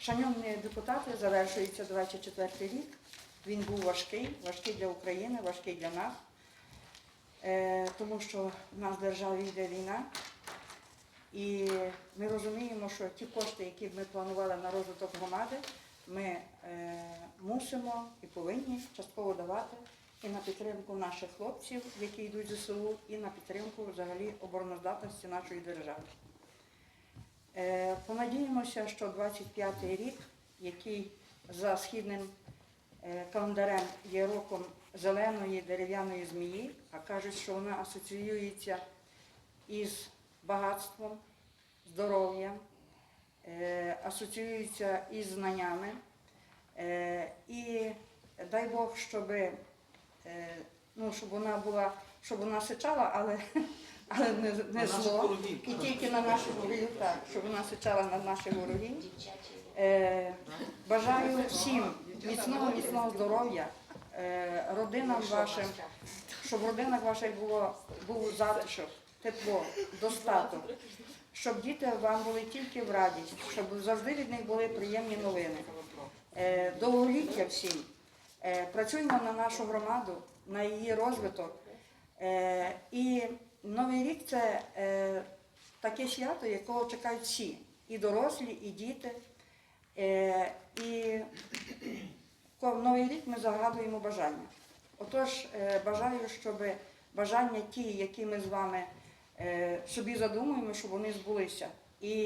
Шановні депутати, завершується 24 рік. Він був важкий, важкий для України, важкий для нас, Е, тому що в нас в державі йде війна. І ми розуміємо, що ті кошти, які ми планували на розвиток громади, ми е, мусимо і повинні частково давати і на підтримку наших хлопців, які йдуть в ЗСУ, і на підтримку взагалі обороноздатності нашої держави. Е, Понадіємося, що 25-й рік, який за східним е, календарем є роком зеленої дерев'яної змії, а кажуть, що вона асоціюється із багатством, здоров'ям, е, асоціюється із знаннями. І дай Бог, щоб, ну, щоб вона була, щоб вона сичала, але, але не, не зло. І тільки на наших ворогів, так, щоб вона сичала на наших ворогів. Е, бажаю всім міцного, міцного здоров'я, е, родинам вашим, щоб в родинах ваших було, був затишок, тепло, достаток, щоб діти вам були тільки в радість, щоб завжди від них були приємні новини. Е, довголіття всім. Е, працюємо на нашу громаду, на її розвиток. Е, і Новий рік це е, таке свято, якого чекають всі, і дорослі, і діти. Е, і в Новий рік ми загадуємо бажання. Отож, е, бажаю, щоб бажання ті, які ми з вами е, собі задумуємо, щоб вони збулися. І